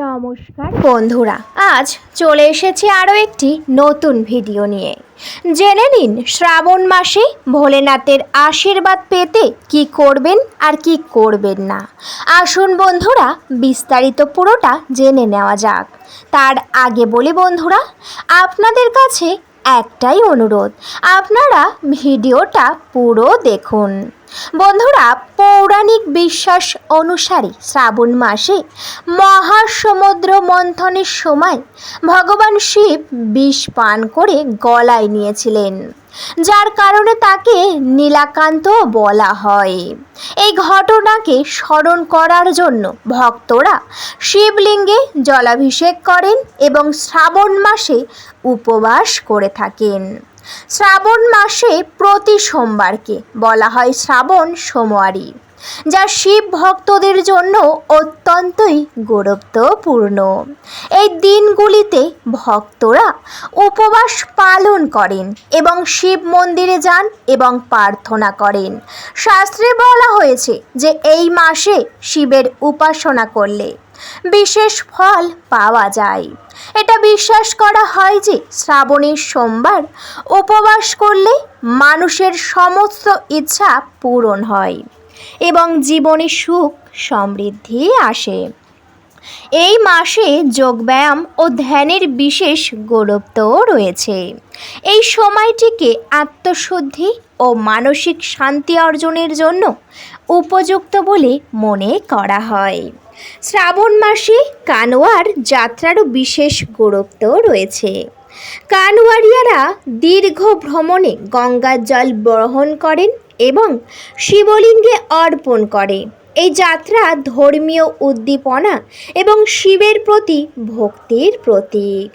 নমস্কার। বন্ধুরা, আজ চলে এসেছি আরও একটি নতুন ভিডিও নিয়ে। জেনে নিন, শ্রাবণ মাসে ভোলেনাথের আশীর্বাদ পেতে কি করবেন আর কি করবেন না। আসুন বন্ধুরা, বিস্তারিত পুরোটা জেনে নেওয়া যাক। তার আগে বলি বন্ধুরা, আপনাদের কাছে একটাই অনুরোধ, আপনারা ভিডিওটা পুরো দেখুন। বন্ধুরা, পৌরাণিক বিশ্বাস অনুসারে শ্রাবণ মাসে মহাসমুদ্র মন্থনের সময় ভগবান শিব বিষ পান করে গলায় নিয়েছিলেন, যার কারণে তাকে নীলাকান্ত বলা হয়। এই ঘটনাকে স্মরণ করার জন্য ভক্তরা শিবলিঙ্গে জলাভিষেক করেন এবং শ্রাবণ মাসে উপবাস করে থাকেন। শ্রাবণ মাসে প্রতি সোমবারকে বলা হয় শ্রাবণ সোমবারী যা শিব ভক্তদের জন্য অত্যন্তই গুরুত্বপূর্ণ এই দিনগুলিতে ভক্তরা উপবাস পালন করেন এবং শিব মন্দিরে যান এবং প্রার্থনা করেন। শাস্ত্রে বলা হয়েছে যে এই মাসে শিবের উপাসনা করলে বিশেষ ফল পাওয়া যায়। এটা বিশ্বাস করা হয় যে শ্রাবণের সোমবার উপবাস করলে মানুষের সমস্ত ইচ্ছা পূরণ হয় এবং জীবনে সুখ সমৃদ্ধি আসে। এই মাসে যোগব্যায়াম ও ধ্যানের বিশেষ গুরুত্ব রয়েছে। এই সময়টিকে আত্মশুদ্ধি ও মানসিক শান্তি অর্জনের জন্য উপযুক্ত বলে মনে করা হয়। শ্রাবণ মাসে কানোয়ার যাত্রারও বিশেষ গুরুত্ব রয়েছে। কানওয়ারিয়ারা দীর্ঘ ভ্রমণে গঙ্গার জল বহন করেন এবং শিবলিঙ্গে অর্পণ করে। এই যাত্রা ধর্মীয় উদ্দীপনা এবং শিবের প্রতি ভক্তির প্রতীক।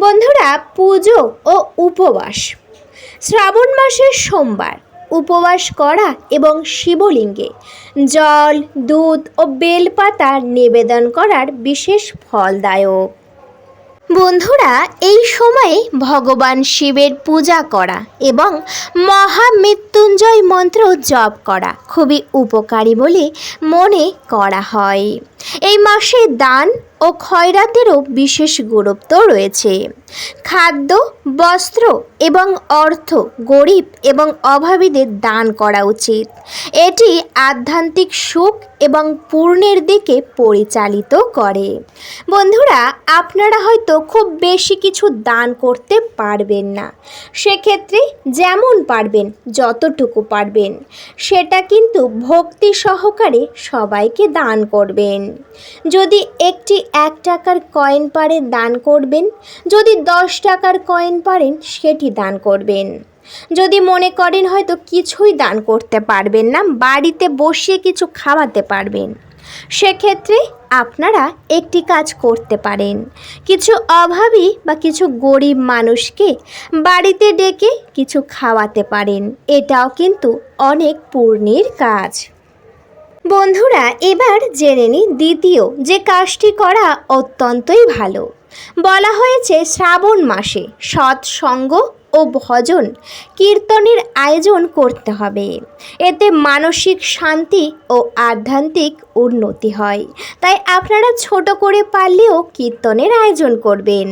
বন্ধুরা, পুজো ও উপবাস। শ্রাবণ মাসের সোমবার উপবাস করা এবং শিবলিঙ্গে। জল, দুধ ও বেলপাতা নিবেদন করার বিশেষ ফলদায়ক। বন্ধুরা, এই সময়ে ভগবান শিবের পূজা করা এবং মহামৃত্যুঞ্জয় মন্ত্র জপ করা খুবই উপকারী বলে মনে করা হয়। এই মাসে দান ও খয়রাতেরও বিশেষ গুরুত্ব রয়েছে। খাদ্য, বস্ত্র এবং অর্থ গরিব এবং অভাবীদের দান করা উচিত। এটি আধ্যাত্মিক সুখ এবং পূর্ণের দিকে পরিচালিত করে। বন্ধুরা, আপনারা হয়তো খুব বেশি কিছু দান করতে পারবেন না। সেক্ষেত্রে যেমন পারবেন, যতটুকু পারবেন, সেটা কিন্তু ভক্তি সহকারে সবাইকে দান করবেন। যদি একটি এক টাকার কয়েন পারে দান করবেন, যদি দশ টাকার কয়েন পারেন, সেটি দান করবেন। যদি মনে করেন হয়তো কিছুই দান করতে পারবেন না, বাড়িতে বসিয়ে কিছু খাওয়াতে পারবেন, সেক্ষেত্রে আপনারা একটি কাজ করতে পারেন। কিছু অভাবী বা কিছু গরিব মানুষকে বাড়িতে ডেকে কিছু খাওয়াতে পারেন। এটাও কিন্তু অনেক পূর্ণের কাজ। বন্ধুরা, এবার জেনে নিই দ্বিতীয়, যে কাজটি করা অত্যন্তই ভালো। বলা হয়েছে শ্রাবণ মাসে সৎসঙ্গ ও ভজন, কীর্তনের আয়োজন করতে হবে। এতে মানসিক শান্তি ও আধ্যাত্মিক উন্নতি হয়। তাই আপনারা ছোট করে পারলেও কীর্তনের আয়োজন করবেন।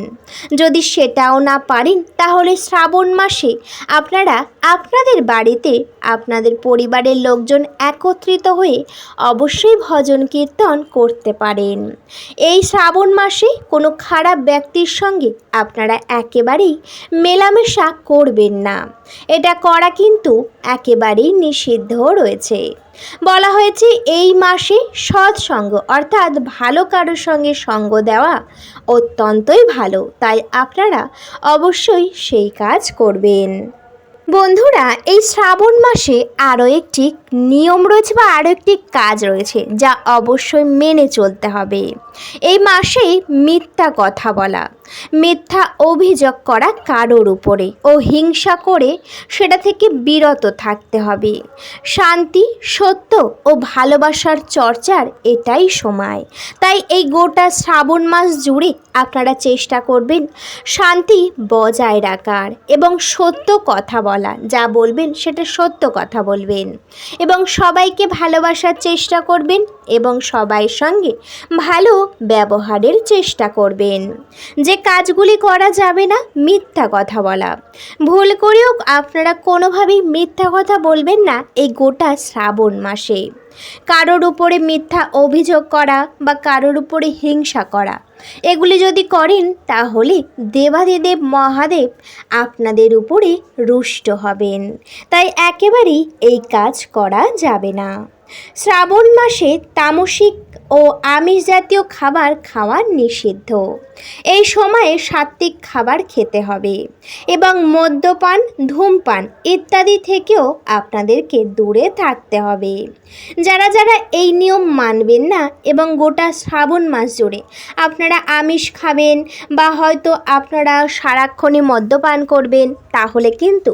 যদি সেটাও না পারেন, তাহলে শ্রাবণ মাসে আপনারা আপনাদের বাড়িতে আপনাদের পরিবারের লোকজন একত্রিত হয়ে অবশ্যই ভজন কীর্তন করতে পারেন। এই শ্রাবণ মাসে কোনো খারাপ ব্যক্তির সঙ্গে আপনারা একেবারেই মেলামেশা করবেন না। এটা করা কিন্তু একেবারেই নিষিদ্ধ রয়েছে। বলা হয়েছে এই মাসে সৎসঙ্গ অর্থাৎ ভালো কারোর সঙ্গে সঙ্গ দেওয়া অত্যন্তই ভালো। তাই আপনারা অবশ্যই সেই কাজ করবেন। বন্ধুরা, এই শ্রাবণ মাসে আরও একটি নিয়ম রয়েছে বা আরও একটি কাজ রয়েছে যা অবশ্যই মেনে চলতে হবে। এই মাসেই মিথ্যা কথা বলা, মিথ্যা অভিযোগ করা কারোর উপরে ও হিংসা করে সেটা থেকে বিরত থাকতে হবে। শান্তি, সত্য ও ভালোবাসার চর্চার এটাই সময়। তাই এই গোটা শ্রাবণ মাস জুড়ে আপনারা চেষ্টা করবেন শান্তি বজায় রাখার এবং সত্য কথা বলা, যা বলবেন সেটা সত্য কথা বলবেন। এবং সবাইকে ভালোবাসার চেষ্টা করবেন এবং সবাই সঙ্গে ভালো ব্যবহারের চেষ্টা করবেন। যে কাজগুলি করা যাবে না, মিথ্যা কথা বলা। ভুল করেও আপনারা কোনোভাবেই মিথ্যা কথা বলবেন না এই গোটা শ্রাবণ মাসে। কারোর উপরে মিথ্যা অভিযোগ করা বা কারোর উপরে হিংসা করা, এগুলি যদি করেন তাহলে দেবাদিদেব মহাদেব আপনাদের উপরে রুষ্ট হবেন। তাই একেবারেই এই কাজ করা যাবে না। শ্রাবণ মাসে তামসিক ও আমিষ জাতীয় খাবার খাওয়া নিষিদ্ধ। এই সময়ে সাত্ত্বিক খাবার খেতে হবে এবং মদ্যপান, ধূমপান ইত্যাদি থেকেও আপনাদেরকে দূরে থাকতে হবে। যারা যারা এই নিয়ম মানবেন না এবং গোটা শ্রাবণ মাস জুড়ে আপনারা আমিষ খাবেন বা হয়তো আপনারা সারাক্ষণই মদ্যপান করবেন, তাহলে কিন্তু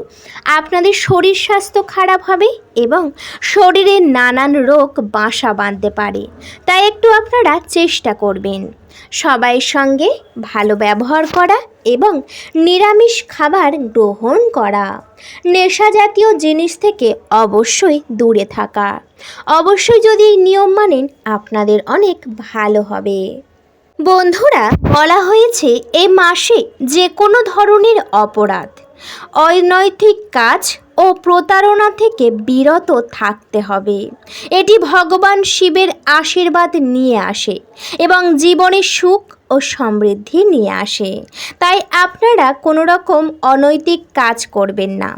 আপনাদের শরীর স্বাস্থ্য খারাপ হবে এবং শরীরে নানান রোগ বাসা বাঁধতে পারে। তাই একটু আপনারা চেষ্টা করবেন। সবাইয়ের সঙ্গে ভালো ব্যবহার করা এবং নিরামিষ খাবার গ্রহণ করা। নেশা জাতীয় জিনিস থেকে অবশ্যই দূরে থাকা। অবশ্যই যদি নিয়ম মানেন, আপনাদের অনেক ভালো হবে। বন্ধুরা, বলা হয়েছে এ মাসে যে কোনো ধরনের অপরাধ, অনৈতিক কাজ ও প্রতারণা থেকে বিরত থাকতে হবে। এটি ভগবান শিবের আশীর্বাদ নিয়ে আসে এবং জীবনে সুখ ও সমৃদ্ধি নিয়ে আসে। তাই আপনারা কোনো রকম অনৈতিক কাজ করবেন না।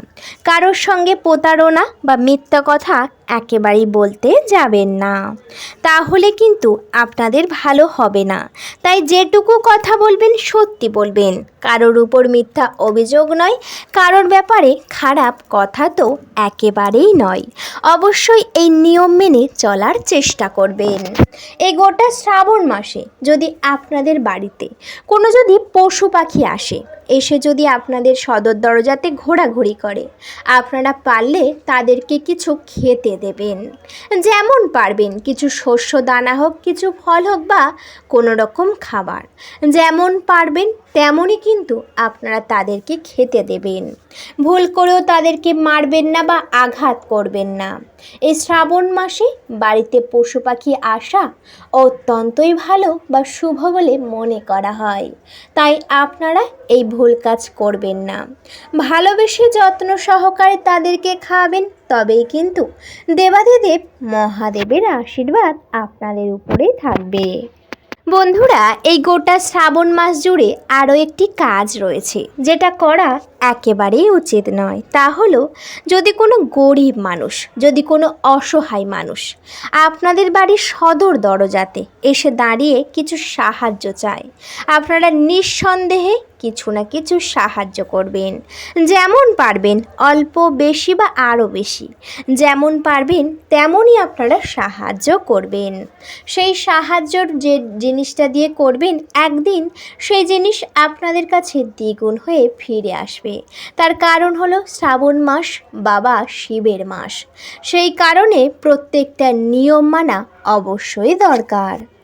কারোর সঙ্গে প্রতারণা বা মিথ্যা কথা একেবারেই বলতে যাবেন না। তাহলে কিন্তু আপনাদের ভালো হবে না। তাই যেটুকু কথা বলবেন, সত্যি বলবেন। কারোর উপর মিথ্যা অভিযোগ নয়, কারোর ব্যাপারে খারাপ কথা তো একেবারেই নয়। অবশ্যই এই নিয়ম মেনে চলার চেষ্টা করবেন। এই গোটা শ্রাবণ মাসে যদি আপনাদের বাড়িতে কোনো যদি পশু পাখি আসে এসে যদি আপনাদের সদর দরজাতে ঘোরাঘুরি করে, আপনারা পারলে তাদেরকে কিছু খেতে দেবেন। যেমন পারবেন কিছু শস্য দানা হোক, কিছু ফল হোক বা কোনো রকম খাবার। যেমন পারবেন, তেমনই কিন্তু আপনারা তাদেরকে খেতে দেবেন। ভুল করেও তাদেরকে মারবেন না বা আঘাত করবেন না। এই শ্রাবণ মাসে বাড়িতে পশু পাখি আসা অত্যন্তই ভালো বা শুভ বলে মনে করা হয়। তাই আপনারা এই ভুল কাজ করবেন না। ভালোবেসে যত্ন সহকারে তাদেরকে খাওয়াবেন, তবেই কিন্তু দেবাদিদেব মহাদেবের আশীর্বাদ আপনাদের উপরেই থাকবে। বন্ধুরা, এই গোটা শ্রাবণ মাস জুড়ে আরও একটি কাজ রয়েছে, যেটা করা একেবারেই উচিত নয়। তা হলো, যদি কোনো গরিব মানুষ, যদি কোনো অসহায় মানুষ আপনাদের বাড়ির সদর দরজাতে এসে দাঁড়িয়ে কিছু সাহায্য চায়, আপনারা নিঃসন্দেহে কিছু না কিছু সাহায্য করবেন। যেমন পারবেন অল্প বেশি বা আরও বেশি। যেমন পারবেন তেমনই আপনারা সাহায্য করবেন। সেই সাহায্যর যে জিনিসটা দিয়ে করবেন একদিন সেই জিনিস আপনাদের কাছে দ্বিগুণ হয়ে ফিরে আসবে। তার কারণ হলো শ্রাবণ মাস বাবা শিবের মাস। সেই কারণে প্রত্যেকটা নিয়ম মানা অবশ্যই দরকার।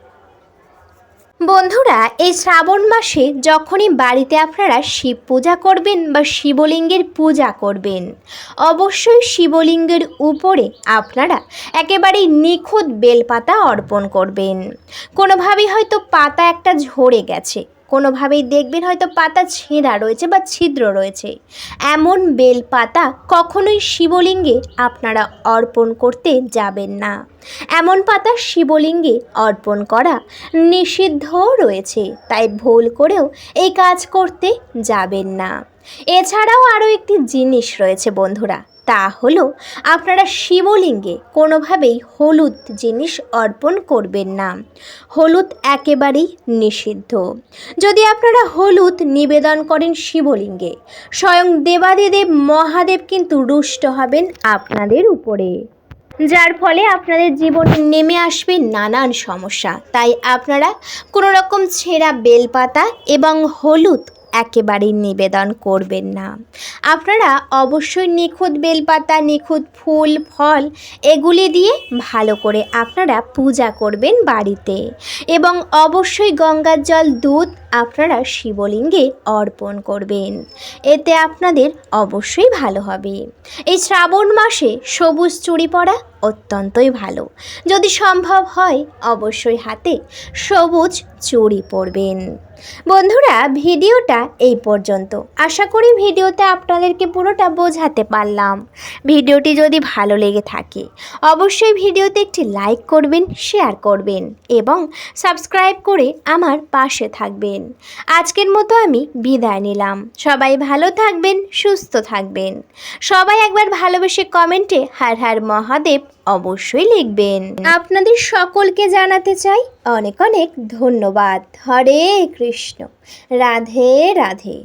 বন্ধুরা, এই শ্রাবণ মাসে যখনই বাড়িতে আপনারা শিব পূজা করবেন বা শিবলিঙ্গের পূজা করবেন, অবশ্যই শিবলিঙ্গের উপরে আপনারা একেবারেই নিখুঁত বেলপাতা অর্পণ করবেন। কোনোভাবেই হয়তো পাতা একটা ঝরে গেছে কোনোভাবেই দেখবেন হয়তো পাতা ছেঁড়া রয়েছে বা ছিদ্র রয়েছে। এমন বেল পাতা কখনোই শিবলিঙ্গে আপনারা অর্পণ করতে যাবেন না। এমন পাতা শিবলিঙ্গে অর্পণ করা নিষিদ্ধ রয়েছে, তাই ভুল করেও এই কাজ করতে যাবেন না। এছাড়াও আরও একটি জিনিস রয়েছে বন্ধুরা, তা হলো আপনারা শিবলিঙ্গে কোনোভাবেই হলুদ জিনিস অর্পণ করবেন না। হলুদ একেবারেই নিষিদ্ধ। যদি আপনারা হলুদ নিবেদন করেন শিবলিঙ্গে, স্বয়ং দেবাদিদেব মহাদেব কিন্তু রুষ্ট হবেন আপনাদের উপরে। যার ফলে আপনাদের জীবনে নেমে আসবে নানান সমস্যা। তাই আপনারা কোনো রকম ছেঁড়া বেলপাতা এবং হলুদ একেবারেই নিবেদন করবেন না। আপনারা অবশ্যই নিখুঁত বেলপাতা, নিখুঁত ফুল, ফল এগুলি দিয়ে ভালো করে আপনারা পূজা করবেন বাড়িতে। এবং অবশ্যই গঙ্গার জল, দুধ আপনারা শিবলিঙ্গে অর্পণ করবেন। এতে আপনাদের অবশ্যই ভালো হবে। এই শ্রাবণ মাসে সবুজ চুড়ি পরা অত্যন্তই ভালো। যদি সম্ভব হয়, অবশ্যই হাতে সবুজ চুড়ি পরবেন। বন্ধুরা, ভিডিওটা এই পর্যন্ত। আশা করি ভিডিওতে আপনাদেরকে পুরোটা বোঝাতে পারলাম। ভিডিওটি যদি ভালো লেগে থাকে, অবশ্যই ভিডিওতে একটি লাইক করবেন, শেয়ার করবেন এবং সাবস্ক্রাইব করে আমার পাশে থাকবেন। আজকের মতো আমি বিদায় নিলাম। সবাই ভালো থাকবেন, সুস্থ থাকবেন। সবাই একবার ভালোবেসে কমেন্টে হার হার মহাদেব অবশ্যই লিখবেন। আপনাদের সকলকে জানাতে চাই অনেক অনেক ধন্যবাদ। হরে কৃষ্ণ। রাধে রাধে।